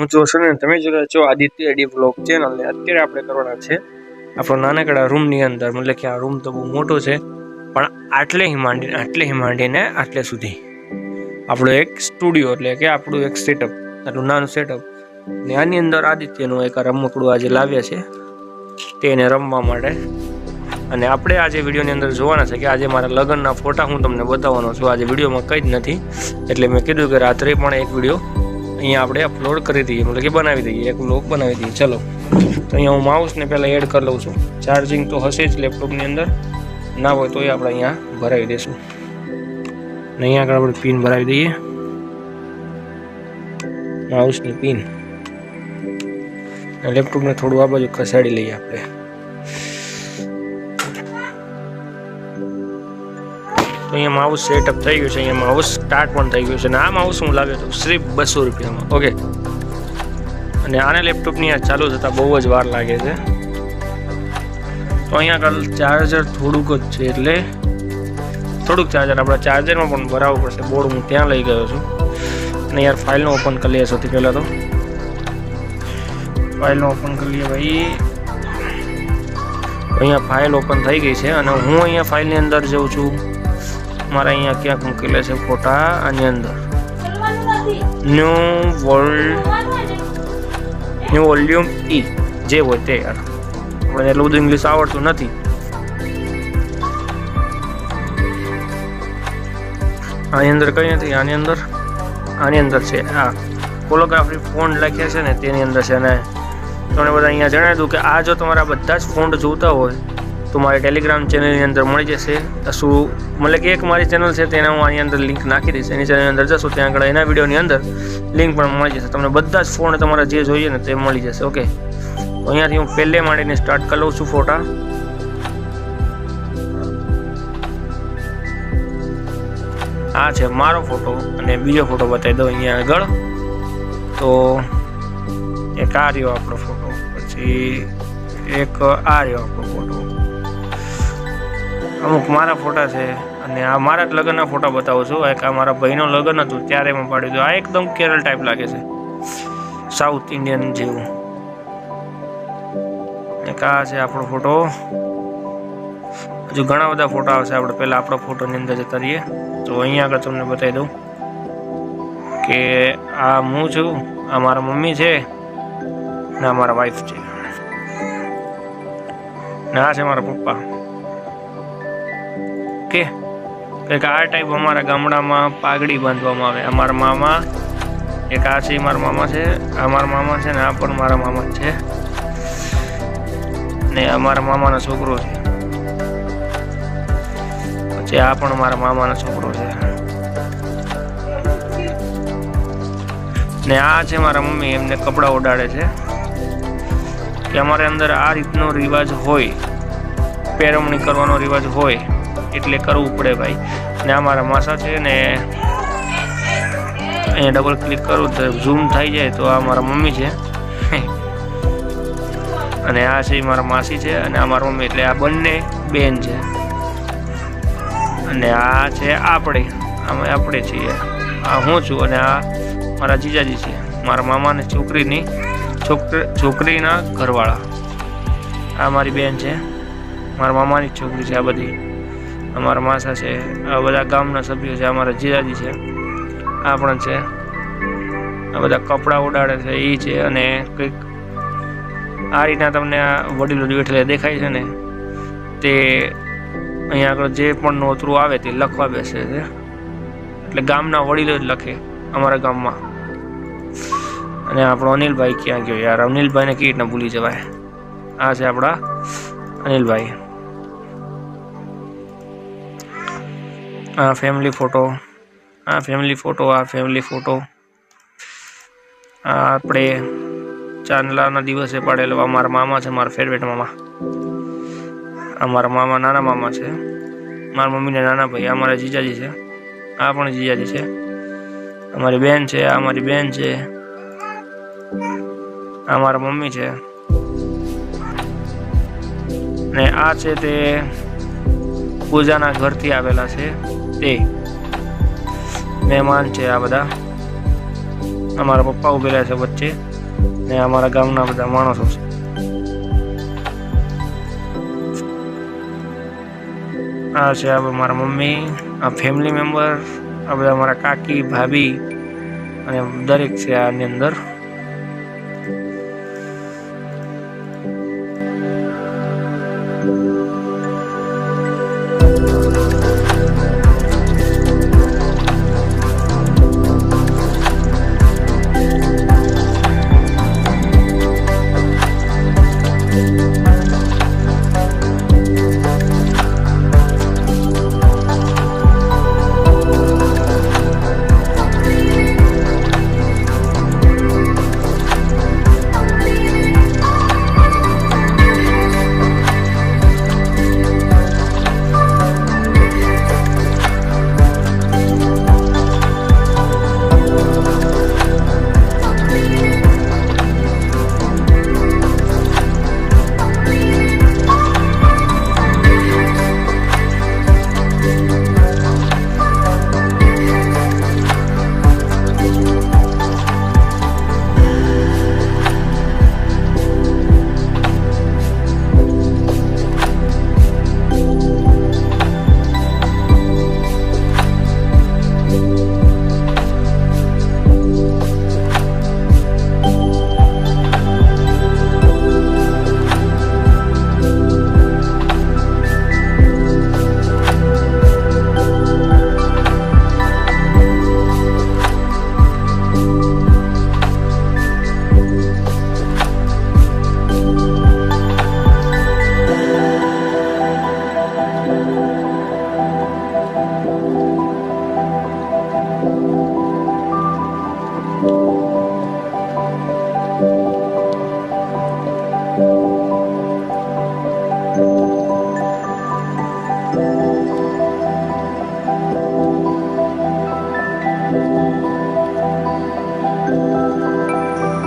હું જોશો ને, તમે જોયા છો આદિત્ય એડી બ્લોગ ચેનલ ને. અત્યારે આપણે કરવાના છે આપણો નાનકડા રૂમની અંદર. મતલબ કે આ રૂમ તો બહુ મોટો છે, પણ આટલે માંડીને આટલે માંડીને આટલે સુધી. આપણો એક સ્ટુડિયો એટલે કે આપણું એક સેટઅપ આટલું નાનું સેટઅપ ને આની અંદર આદિત્યનું એક રમકડું આજે લાવ્યા છે તેને રમવા માટે. અને આપણે આજે વિડીયોની અંદર જોવાના છે કે આજે મારા લગ્નના ફોટા હું તમને બતાવવાનો છું. આજે વિડીયોમાં કંઈ જ નથી. એટલે મેં કીધું કે રાત્રે પણ એક વીડિયો અહીંયા આપણે અપલોડ કરી દઈએ, મતલબ કે બનાવી દઈએ, એક બ્લોગ બનાવી દઈએ. ચલો, તો અહીંયા હું માઉસને પહેલાં એડ કરી લઉં છું. ચાર્જિંગ તો હશે જ લેપટોપની અંદર. ના હોય તોય આપણે અહીંયા ભરાવી દઈશું. અને અહીંયા આગળ આપણે પિન ભરાવી દઈએ. માઉસની પિન લેપટોપને થોડું આ બાજુ ખસાડી લઈએ આપણે. તો અહીંયા માઉસ સેટઅપ થઈ ગયું છે, અહીંયા માઉસ સ્ટાર્ટ પણ થઈ ગયું છે. અને આ માઉસ હું લાવ્યો હતો સિર્ફ બસો રૂપિયામાં. ઓકે અને આને લેપટોપની આ ચાલુ થતાં બહુ જ વાર લાગે છે. તો અહીંયા આગળ ચાર્જર થોડુંક જ છે એટલે થોડુંક ચાર્જર આપણા ચાર્જરમાં પણ ભરાવવું પડશે. બોર્ડ હું ત્યાં લઈ ગયો છું. અને યાર ફાઇલનો ઓપન કરી લઈએ સૌથી પહેલાં તો. ફાઇલનો ઓપન કરી લઈએ ભાઈ. અહીંયા ફાઇલ ઓપન થઈ ગઈ છે અને હું અહીંયા ફાઇલની અંદર જઉં છું. મારા અહીંયા ક્યાંક મૂકેલા છે? ફોટા આની અંદર. ન્યૂ વર્લ્ડ ન્યૂ વોલ્યુમ ઈ જે હોય તે યાર. આપણે એટલું બધું ઇંગ્લિશ આવડતું નથી. આની અંદર કઈ નથી? આની અંદર? આની અંદર છે આ ફોટોગ્રાફી ફોન્ટ લખ્યા છે ને તેની અંદર છે અને તમને બધા અહીંયા જણાવી દઉં કે આ જો તમારા બધા જ ફોન્ટ જોતા હોય તો મારી ટેલિગ્રામ ચેનલની અંદર મળી જશે. શું, મતલબ કે એક મારી ચેનલ છે તેને હું આની અંદર લિંક નાખી દઈશ. એની ચેનલની અંદર જશો ત્યાં આગળ એના વિડીયોની અંદર લિંક પણ મળી જશે. તમને બધા જ ફોન તમારે જે જોઈએ ને તે મળી જશે. ઓકે તો અહીંયાથી હું પહેલે માંડીને સ્ટાર્ટ કરી છું ફોટા. આ છે મારો ફોટો અને બીજો ફોટો બતાવી દઉં અહીંયા આગળ. તો એક આ રહ્યો આપણો ફોટો, પછી એક આ રહ્યો આપણો ફોટો. અમુક મારા ફોટા છે અને આ મારા જ લગ્નના ફોટા બતાવું છું. એક આ મારા ભાઈનો લગ્ન હતું, ત્યારે મેં પાડ્યું હતું. આ એકદમ કેરળ ટાઈપ લાગે છે. સાઉથ ઇન્ડિયન જેવું. એક આ છે આપણો ફોટો. હજુ ઘણા બધા ફોટા આવશે. આપણે પહેલાં આપણો ફોટોની અંદર જતા રહીએ. તો અહીંયા આગળ તમને બતાવી દઉં કે આ હું છું, આ મારા મમ્મી છે, ને આ મારા વાઈફ છે. ને આ છે મારા પપ્પા. કે કંઈક આ ટાઈપ અમારા ગામડામાં પાઘડી બાંધવામાં આવે. અમારા મામા, એક આ છે, મારા મામા છે અમારા મામા છે ને આ પણ મારા મામા છે. ને અમારા મામાનો છોકરો છે. પછી આ પણ મારા મામાનો છોકરો છે. ને આ છે મારા મમ્મી, એમને કપડાં ઓડાડે છે. કે અમારે અંદર આ રીતનો રિવાજ હોય પહેરવણી કરવાનો રિવાજ હોય એટલે કરવું પડે ભાઈ. ને આ મારા માસા છે ને અહીંયા ડબલ ક્લિક કરું તો ઝૂમ થઈ જાય તો આ મારા મમ્મી છે. અને આ છે મારા માસી છે અને આ મારા મમ્મી એટલે આ બંને બેન છે. અને આ છે આપણે આમાં આપણે છીએ. આ હું છું અને આ મારા જીજાજી છે. મારા મામાની છોકરીની, છોકરી, છોકરીના ઘરવાળા. આ મારી બેન છે. મારા મામાની છોકરી છે આ બધી. અમારા માસા છે, આ બધા ગામના સભ્યો છે, અમારા જીજાજી છે, આ પણ છે. આ બધા કપડાં ઉડાડે છે એ છે અને કંઈક આ રીતના તમને આ વડીલો બેઠેલા દેખાય છે ને, તે અહીંયા આગળ જે પણ નોતરું આવે તે લખવા બેસે છે. એટલે ગામના વડીલો જ લખે અમારા ગામમાં. અને આપણો અનિલભાઈ ક્યાં ગયો યાર? અનિલભાઈને કેવી રીતના ભૂલી જવાય? આ છે આપણા અનિલભાઈ. આ ફેમિલી ફોટો આ ફેમિલી ફોટો આ ફેમિલી ફોટો આ આપણે ચાંદલાના દિવસે પાડેલો મારા મામા છે, મારા ફેવરેટ મામા. આ મારા મામા નાના મામા છે. મારા મમ્મીના નાના ભાઈ, આ જીજાજી છે. આ પણ જીજાજી છે. અમારી બેન છે, આ મારી બેન છે. આ મારા મમ્મી છે. ને આ છે તે પૂજાના ઘરથી આવેલા છે. તે મહેમાન છે આ બધા. અમારા પપ્પા ઉભેલા છે વચ્ચે ને અમારા ગામના બધા માણસો છે. આ છે આ મારા મમ્મી, આ ફેમિલી મેમ્બર આ બધા મારા કાકી, ભાભી અને દરેક છે આની અંદર.